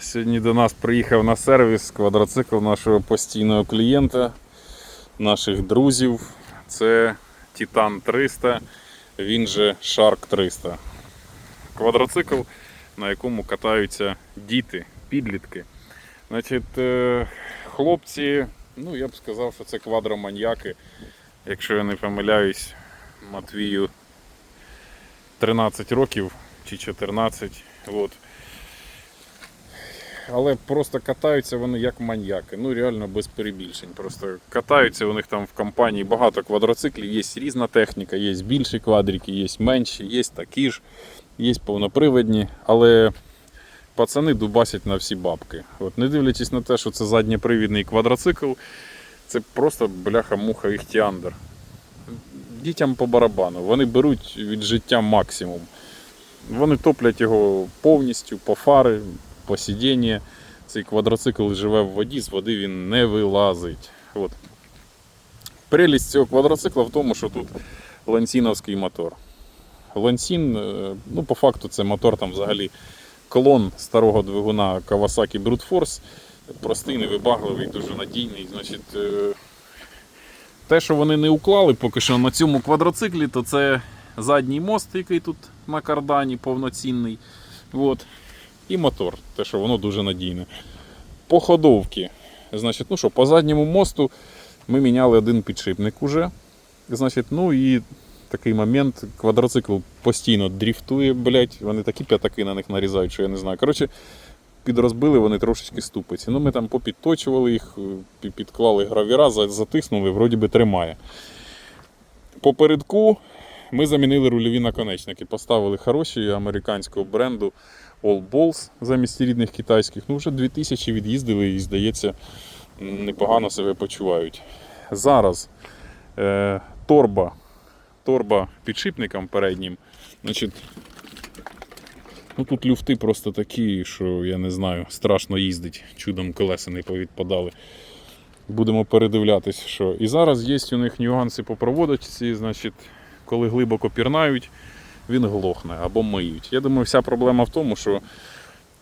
Сьогодні до нас приїхав на сервіс квадроцикл нашого постійного клієнта, наших друзів. Це Titan 300, він же Shark 300. Квадроцикл, на якому катаються діти, підлітки. Значить, е, хлопці, ну я б сказав, що це квадроманьяки. Якщо я не помиляюсь, Матвію 13 років чи 14. От. Але просто катаються вони як маньяки. Ну реально без перебільшень. Просто катаються у них там в компанії багато квадроциклів, є різна техніка, є більші квадрики, є менші, є такі ж, є повноприводні, але пацани дубасять на всі бабки. От, не дивлячись на те, що це задньопривідний квадроцикл, це просто бляха-муха іхтіандр. Дітям по барабану. Вони беруть від життя максимум. Вони топлять його повністю по фари, по сидіння. Цей квадроцикл живе в воді, з води він не вилазить. От. Прелість цього квадроцикла в тому, що тут лансіновський мотор. Лансін, е, ну по факту це мотор там взагалі клон старого двигуна Kawasaki Brute Force. Простий, невибагливий, дуже надійний. Значить, е, те, що вони не уклали поки що на цьому квадроциклі, то це задній мост, який тут на кардані повноцінний. От. І мотор, те, що воно дуже надійне. По ходовці. Значить, ну що, по задньому мосту ми міняли один підшипник уже. Значить, ну і такий момент, квадроцикл постійно дріфтує, блять, вони такі п'ятаки на них нарізають, що я не знаю. Коротше, підрозбили вони трошечки ступиці. Ну, ми там попідточували їх, підклали гравіра, затиснули, вроді би тримає. Попередку ми замінили рульові наконечники, поставили хороші американського бренду All Balls замість рідних китайських. Ну, вже 2000 від'їздили і, здається, непогано себе почувають. Зараз е, торба, торба підшипником переднім. Значить, ну, тут люфти просто такі, що я не знаю, страшно їздить, чудом колеса не повідпадали. Будемо передивлятись, що. І зараз є у них нюанси по проводочці, значить, коли глибоко пірнають, він глохне або миють. Я думаю, вся проблема в тому, що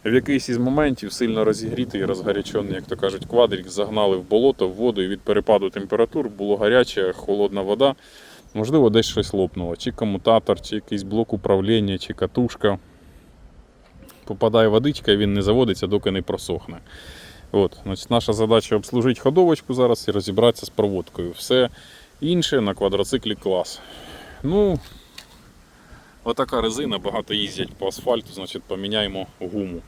в якийсь із моментів сильно розігрітий і розгарячений, як то кажуть, квадрик загнали в болото, в воду і від перепаду температур було гаряча, холодна вода. Можливо, десь щось лопнуло. Чи комутатор, чи якийсь блок управління, чи катушка. Попадає водичка, і він не заводиться, доки не просохне. От, значить, наша задача обслужити ходовочку зараз і розібратися з проводкою. Все інше на квадроциклі клас. Ну, отака резина, багато їздять по асфальту, значить поміняємо гуму.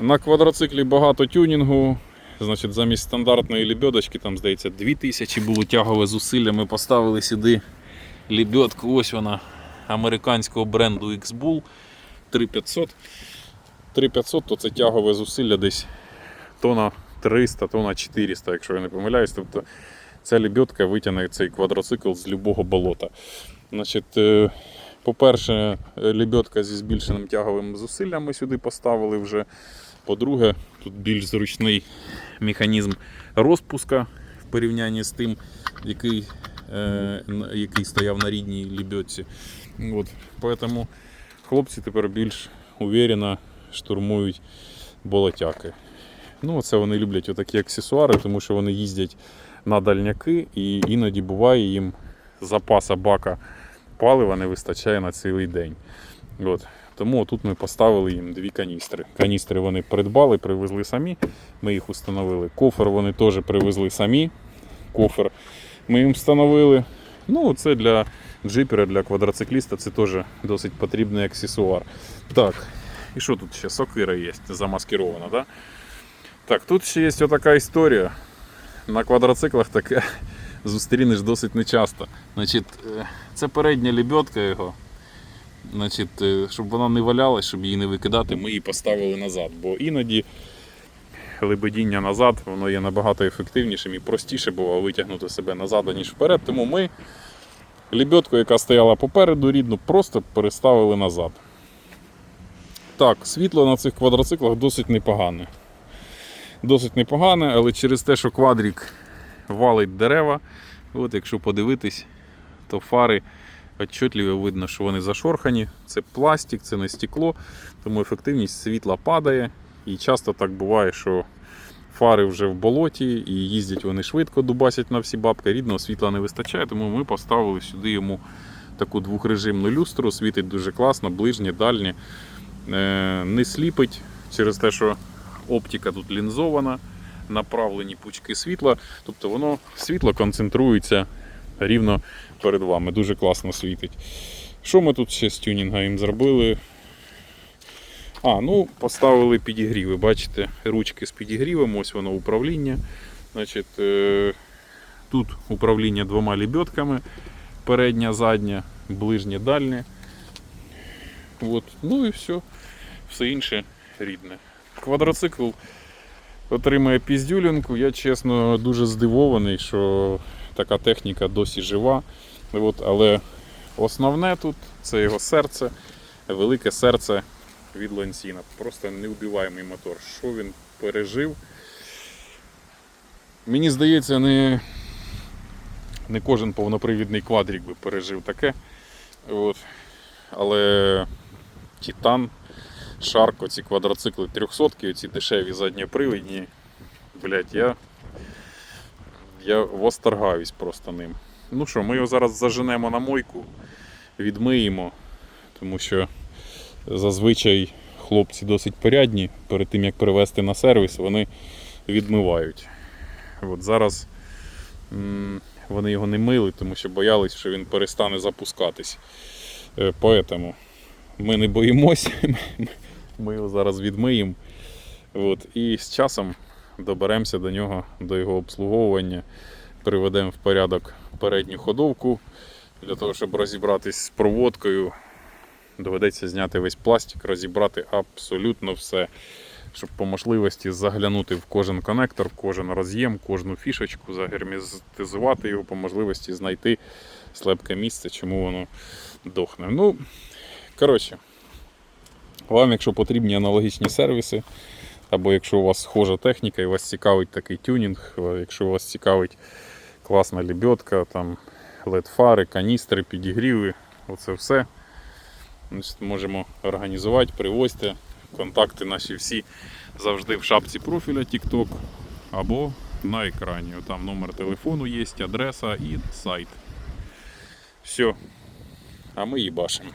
На квадроциклі багато тюнінгу. Значить, замість стандартної лебедочки, там, здається, 2000 було тягове зусилля. Ми поставили сюди лебедку. Ось вона американського бренду X-Bull 3500. 3500 то це тягове зусилля десь тона 300, тона 400, якщо я не помиляюсь. Тобто ця лебедка витягне цей квадроцикл з любого болота. Значить, е, по-перше, лебедка зі збільшеним тяговим зусиллям ми сюди поставили вже. По-друге, тут більш зручний механізм розпуска в порівнянні з тим, який, е, який стояв на рідній лебедці. От. Поэтому хлопці тепер більш уверенно штурмують болотяки. Ну, це вони люблять отакі аксесуари, тому що вони їздять на дальняки і іноді буває їм запаса бака палива не вистачає на цілий день. От. Тому тут ми поставили їм дві каністри. Каністри вони придбали, привезли самі. Ми їх установили. Кофер вони теж привезли самі. Кофер ми їм встановили. Ну, це для джипера, для квадроцикліста це теж досить потрібний аксесуар. Так, і що тут ще? Сокира є, замаскирована, да? Так, тут ще є така історія. На квадроциклах таке зустрінеш досить нечасто. Значить, е, це передня лебедка його. Значить, е, щоб вона не валялась, щоб її не викидати, ми її поставили назад. Бо іноді лебедіння назад воно є набагато ефективнішим і простіше було витягнути себе назад, ніж вперед. Тому ми лебедку, яка стояла попереду рідну, просто переставили назад. Так, світло на цих квадроциклах досить непогане. Досить непогане, але через те, що квадрік валить дерева, от якщо подивитись, то фари отчетливо видно, що вони зашорхані. Це пластик, це не стекло, тому ефективність світла падає. І часто так буває, що фари вже в болоті і їздять вони швидко, дубасять на всі бабки. Рідного світла не вистачає, тому ми поставили сюди йому таку двохрежимну люстру, світить дуже класно, ближнє, дальнє. Е, Не сліпить через те, що оптика тут лінзована, направлені пучки світла. Тобто воно світло концентрується рівно перед вами. Дуже класно світить. Що ми тут ще з тюнінга їм зробили? А, ну, поставили підігріви, бачите, ручки з підігрівом, ось воно управління. Значить, е, тут управління двома лебедками, передня, задня, ближнє, дальнє. От. Ну і все. Все інше рідне. Квадроцикл отримає піздюлінку. Я чесно дуже здивований, що така техніка досі жива. От, але основне тут це його серце, велике серце від Лансіна. Просто неубиваємий мотор. Що він пережив? Мені здається, не, не кожен повнопривідний квадрік би пережив таке. От. Але Титан, Шарко, ці квадроцикли 300 оці дешеві задньопривідні. Блять, я, я восторгаюсь просто ним. Ну що, ми його зараз заженемо на мойку, відмиємо, тому що зазвичай хлопці досить порядні. Перед тим як привезти на сервіс, вони відмивають. От зараз м, вони його не мили, тому що боялись, що він перестане запускатись. Е, Поэтому ми не боїмось, ми його зараз відмиємо. От, і з часом доберемося до нього, до його обслуговування, приведемо в порядок передню ходовку. Для того, щоб розібратись з проводкою, доведеться зняти весь пластик, розібрати абсолютно все, щоб по можливості заглянути в кожен конектор, в кожен роз'єм, кожну фішечку, загерметизувати його, по можливості знайти слабке місце, чому воно дохне. Ну, коротше, вам, якщо потрібні аналогічні сервіси, або якщо у вас схожа техніка і вас цікавить такий тюнінг, е, якщо вас цікавить класна лебедка, там LED-фари, каністри, підігріви, оце все. Можемо організувати, привозьте. Контакти наші всі завжди в шапці профіля TikTok або на екрані. Там номер телефону є, адреса і сайт. Все. А ми їбашимо.